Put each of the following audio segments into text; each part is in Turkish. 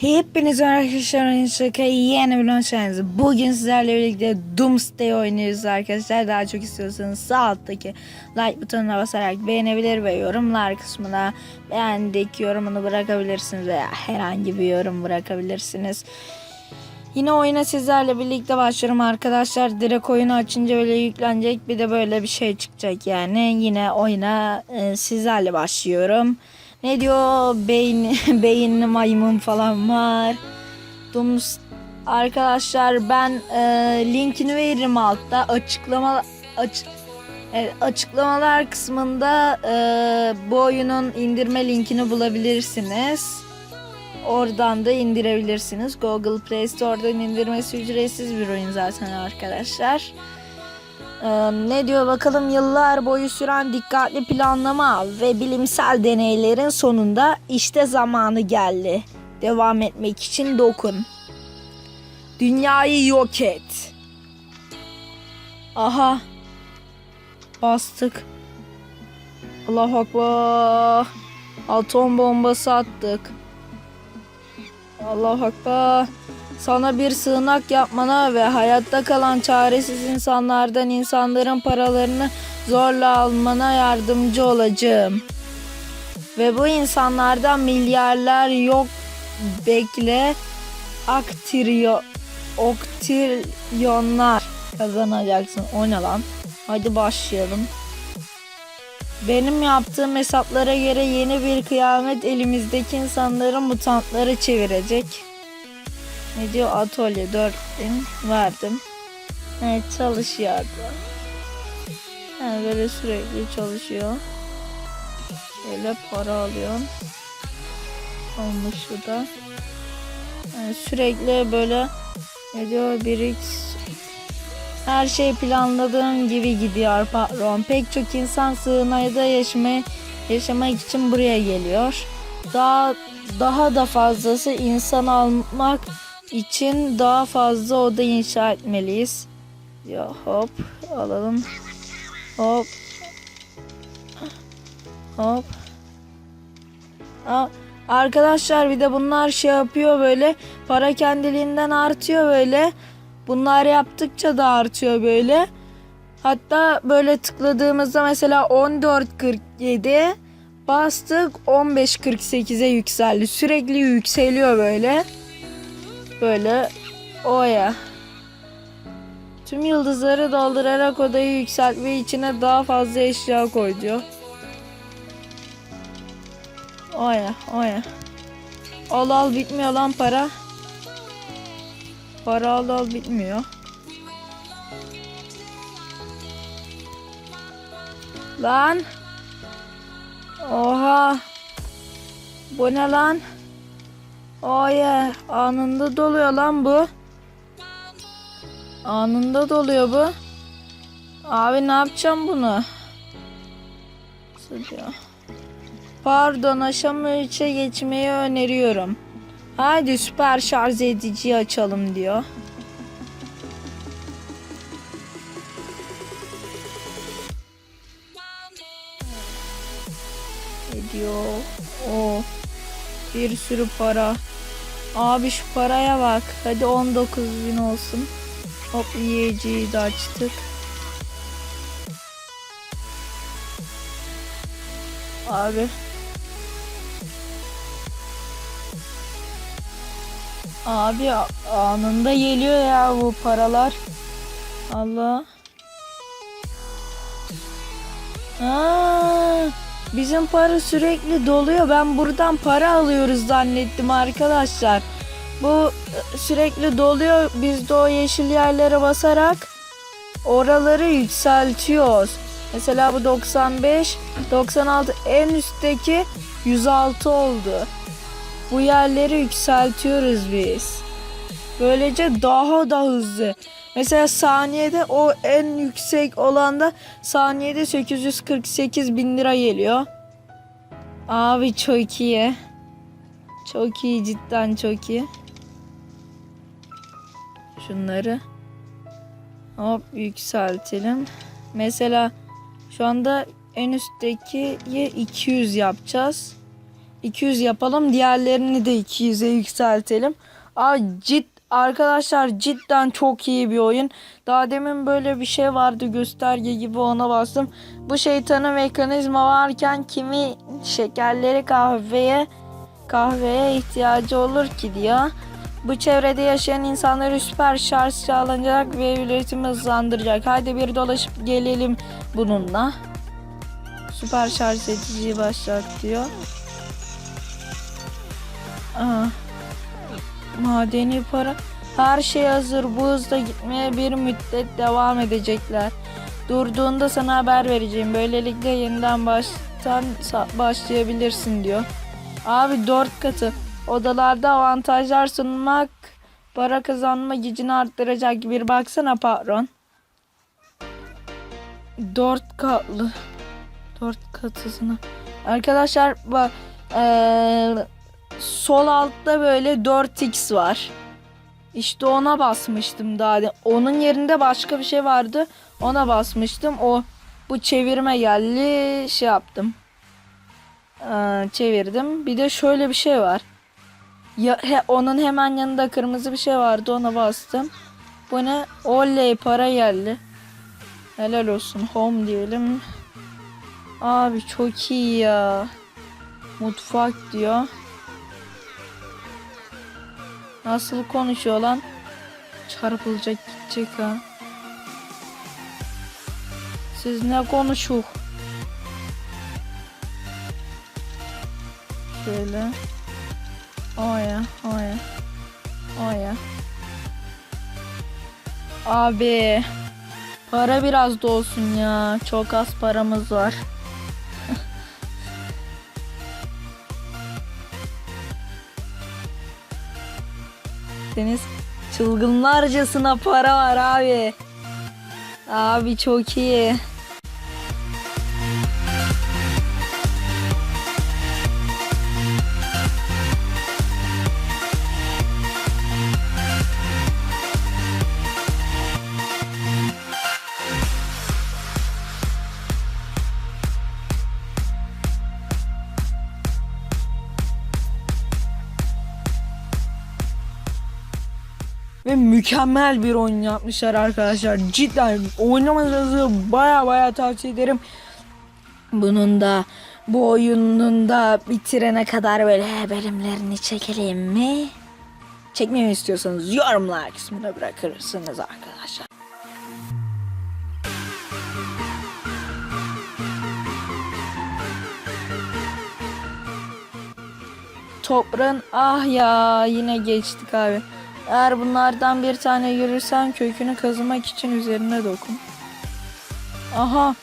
Hepiniz arkadaşlar şaka yeni bir hoş geldiniz. Bugün sizlerle birlikte Doomsday oynuyoruz arkadaşlar. Daha çok istiyorsanız sağ alttaki like butonuna basarak beğenebilir ve yorumlar kısmına beğendik yorumunu bırakabilirsiniz veya herhangi bir yorum bırakabilirsiniz. Yine oyuna sizlerle birlikte başlıyorum arkadaşlar. Direkt oyunu açınca böyle yüklenecek bir de böyle bir şey çıkacak yani. Yine oyuna e, sizlerle başlıyorum. Ne diyor? Beyin, beyinli maymun falan var. Domus arkadaşlar ben e, linkini veririm altta. Açıklama aç, evet, açıklamalar kısmında e, bu oyunun indirme linkini bulabilirsiniz. Oradan da indirebilirsiniz. Google Play Store'dan indirmesi ücretsiz bir oyun zaten arkadaşlar. Ee, ne diyor bakalım yıllar boyu süren dikkatli planlama ve bilimsel deneylerin sonunda işte zamanı geldi. Devam etmek için dokun. Dünyayı yok et. Aha. Bastık. Allah akbar. Atom bombası attık. Allah akbar. Sana bir sığınak yapmana ve hayatta kalan çaresiz insanlardan insanların paralarını zorla almana yardımcı olacağım. Ve bu insanlardan milyarlar yok bekle aktriyo oktrilyonlar kazanacaksın. O ne lan? Hadi başlayalım. Benim yaptığım hesaplara göre yeni bir kıyamet elimizdeki insanların mutantları çevirecek. Ne diyor? Atölye 4000 verdim. Evet çalışıyordu. Yani böyle sürekli çalışıyor. Şöyle para alıyorum. Olmuş şu da. Yani sürekli böyle ne diyor? Bir her şey planladığım gibi gidiyor patron. Pek çok insan sığınakta yaşamaya, yaşamak için buraya geliyor. Daha daha da fazlası insan almak için daha fazla oda inşa etmeliyiz. Ya hop alalım. Hop. Hop. Aa, arkadaşlar bir de bunlar şey yapıyor böyle. Para kendiliğinden artıyor böyle. Bunlar yaptıkça da artıyor böyle. Hatta böyle tıkladığımızda mesela 14.47 bastık 15.48'e yükseldi. Sürekli yükseliyor böyle. Böyle oya. Tüm yıldızları doldurarak odayı yükselt ve içine daha fazla eşya koy diyor. Oya oya. Al al bitmiyor lan para. Para al al bitmiyor. Lan. Oha. Bu ne lan? Oye anında doluyor lan bu. Anında doluyor bu. Abi ne yapacağım bunu? Sıcak. Pardon aşama 3'e geçmeyi öneriyorum. Haydi süper şarj ediciyi açalım diyor. Ediyor. O bir sürü para. Abi şu paraya bak. Hadi 19 bin olsun. Hop yiyeceği de açtık. Abi. Abi anında geliyor ya bu paralar. Allah. Aa, bizim para sürekli doluyor. Ben buradan para alıyoruz zannettim arkadaşlar. Bu e, sürekli doluyor. Biz de o yeşil yerlere basarak oraları yükseltiyoruz. Mesela bu 95, 96 en üstteki 106 oldu. Bu yerleri yükseltiyoruz biz. Böylece daha da hızlı. Mesela saniyede o en yüksek olanda saniyede 848 bin lira geliyor. Abi çok iyi. Çok iyi cidden çok iyi. Şunları. Hop yükseltelim. Mesela şu anda en üsttekiyi 200 yapacağız. 200 yapalım. Diğerlerini de 200'e yükseltelim. Aa, cid arkadaşlar cidden çok iyi bir oyun. Daha demin böyle bir şey vardı gösterge gibi ona bastım. Bu şeytanın mekanizma varken kimi şekerleri kahveye kahveye ihtiyacı olur ki diyor. Bu çevrede yaşayan insanları süper şarj sağlanacak ve üretimi hızlandıracak. Haydi bir dolaşıp gelelim bununla. Süper şarj ediciyi başlat diyor. Aa, madeni para. Her şey hazır. Bu hızla gitmeye bir müddet devam edecekler. Durduğunda sana haber vereceğim. Böylelikle yeniden baştan başlayabilirsin diyor. Abi dört katı. Odalarda avantajlar sunmak para kazanma gücünü arttıracak. Bir baksana patron. Dört katlı. Dört katısına. Arkadaşlar bak eee, sol altta böyle 4x var. İşte ona basmıştım daha. Onun yerinde başka bir şey vardı. Ona basmıştım. O bu çevirme geldi. Şey yaptım. Ee, çevirdim. Bir de şöyle bir şey var. Ya, he, onun hemen yanında kırmızı bir şey vardı. Ona bastım. Bu ne? Oley para geldi. Helal olsun. Home diyelim. Abi çok iyi ya. Mutfak diyor. Nasıl konuşuyor lan? Çarpılacak gidecek ha. Siz ne konuşuyor? Şöyle. Oya, oya. Oya. Abi. Para biraz da olsun ya. Çok az paramız var. Deniz çılgınlarcasına para var abi. Abi çok iyi. Ve mükemmel bir oyun yapmışlar arkadaşlar. Cidden oynamanızı baya baya tavsiye ederim. Bunun da bu oyunun da bitirene kadar böyle bölümlerini çekelim mi? Çekmemi istiyorsanız yorumlar kısmına bırakırsınız arkadaşlar. Toprağın ah ya yine geçtik abi. Eğer bunlardan bir tane yürürsen kökünü kazımak için üzerine dokun. Aha.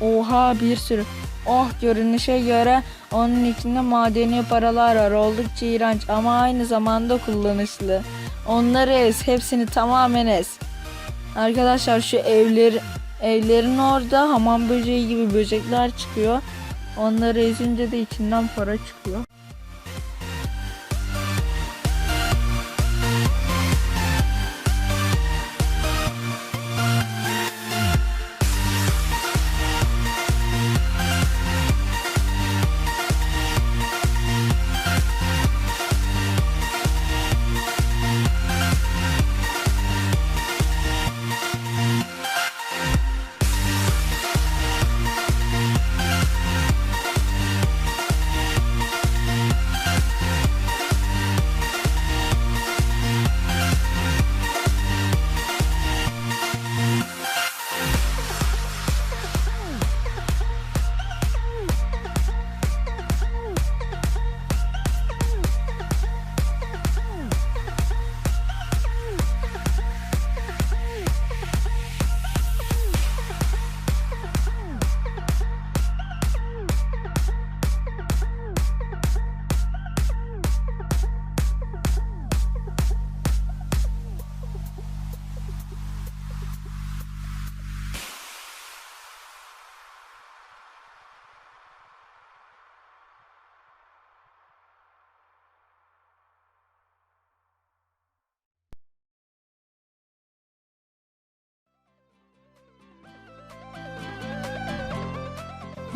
Oha bir sürü. Oh görünüşe göre onun içinde madeni paralar var. Oldukça iğrenç ama aynı zamanda kullanışlı. Onları ez. Hepsini tamamen ez. Arkadaşlar şu evler evlerin orada hamam böceği gibi böcekler çıkıyor. Onları ezince de içinden para çıkıyor.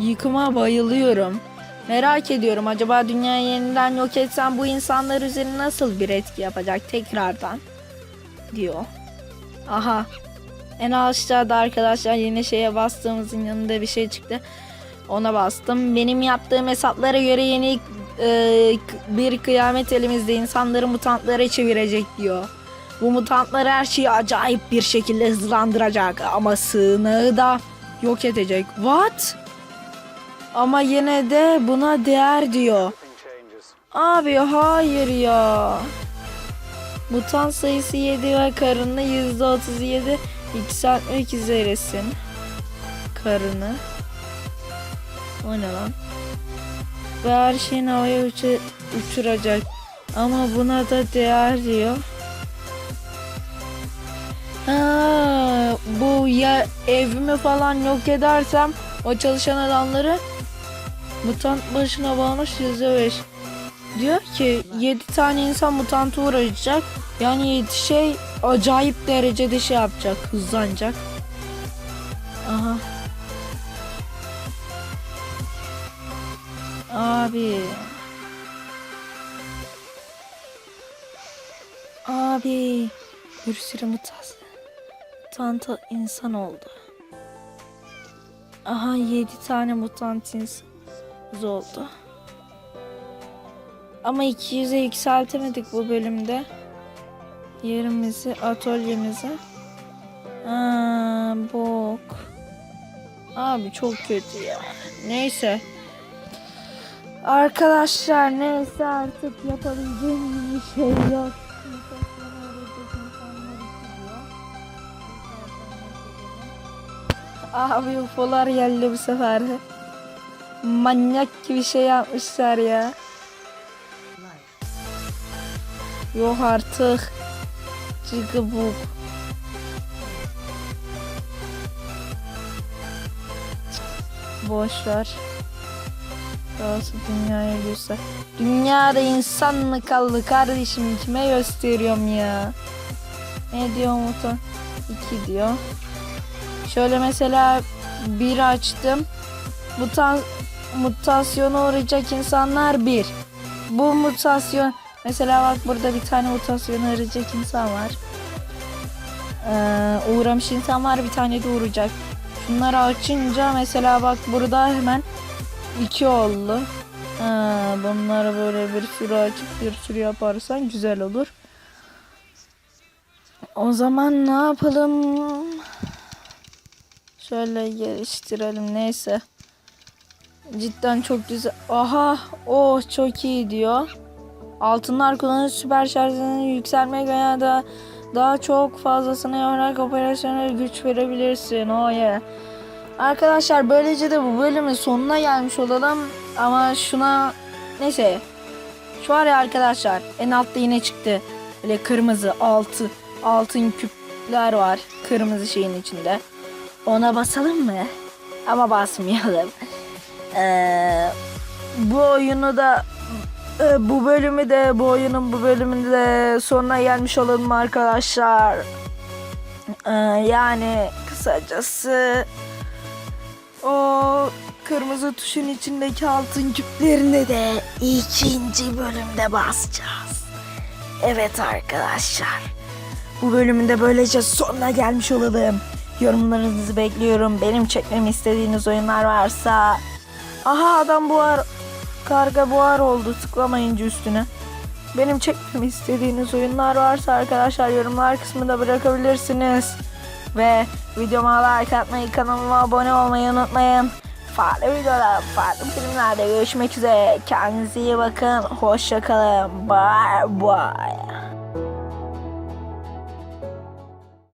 Yıkıma bayılıyorum. Merak ediyorum acaba dünyayı yeniden yok etsem bu insanlar üzerine nasıl bir etki yapacak tekrardan diyor. Aha en aşağıda arkadaşlar yine şeye bastığımızın yanında bir şey çıktı. Ona bastım. Benim yaptığım hesaplara göre yeni e, bir kıyamet elimizde insanları mutantlara çevirecek diyor. Bu mutantlar her şeyi acayip bir şekilde hızlandıracak ama sığınağı da yok edecek. What? Ama yine de buna değer diyor. Abi hayır ya. Mutant sayısı 7 ve karını %37 yükseltmek üzeresin. Karını. O ne lan? Ve her şeyin havaya uçu- uçuracak. Ama buna da değer diyor. Ha, bu ya evimi falan yok edersem o çalışan adamları mutant başına bağlamış %5. Diyor ki 7 tane insan mutanta uğrayacak. Yani 7 şey acayip derecede şey yapacak, hızlanacak. Aha. Abi. Abi. Bir sürü mutasyon. Mutanta insan oldu. Aha 7 tane mutant insan oldu. Ama 200'e yükseltemedik bu bölümde. Yerimizi, atölyemizi. Aa, bok. Abi çok kötü ya. Neyse. Arkadaşlar neyse artık yapabileceğimiz bir şey yok. Abi UFO'lar geldi bu sefer. Manyak gibi şey yapmışlar ya. Yok artık. Cıgıbuk. Boş ver. Burası dünyaya göster. Dünyada insan mı kaldı kardeşim kime gösteriyorum ya. Ne diyor Mutan? 2 diyor. Şöyle mesela bir açtım. Mutan mutasyona uğrayacak insanlar bir. Bu mutasyon mesela bak burada bir tane mutasyona uğrayacak insan var. Ee, uğramış insan var bir tane de uğrayacak. Şunları açınca mesela bak burada hemen iki oldu. Ha, bunları böyle bir sürü açıp bir sürü yaparsan güzel olur. O zaman ne yapalım? Şöyle geliştirelim neyse. Cidden çok güzel. Aha, oh çok iyi diyor. Altınlar kullanıp süper şarjını yükselmek veya da daha çok fazlasını yaparak operasyona güç verebilirsin. Oh yeah. Arkadaşlar böylece de bu bölümün sonuna gelmiş olalım. Ama şuna neyse. Şu var ya arkadaşlar en altta yine çıktı. Böyle kırmızı altı altın küpler var. Kırmızı şeyin içinde. Ona basalım mı? Ama basmayalım. Ee, bu oyunu da e, bu bölümü de bu oyunun bu bölümünde de sonuna gelmiş olalım arkadaşlar. Ee, yani kısacası o kırmızı tuşun içindeki altın küplerini de ikinci bölümde basacağız. Evet arkadaşlar. Bu bölümün de böylece sonuna gelmiş olalım. Yorumlarınızı bekliyorum. Benim çekmemi istediğiniz oyunlar varsa. Aha adam buhar. Karga buhar oldu tıklamayınca üstüne. Benim çekmemi istediğiniz oyunlar varsa arkadaşlar yorumlar kısmında bırakabilirsiniz. Ve videoma like atmayı, kanalıma abone olmayı unutmayın. Farklı videolar, farklı filmlerde görüşmek üzere. Kendinize iyi bakın. Hoşçakalın. Bye bye.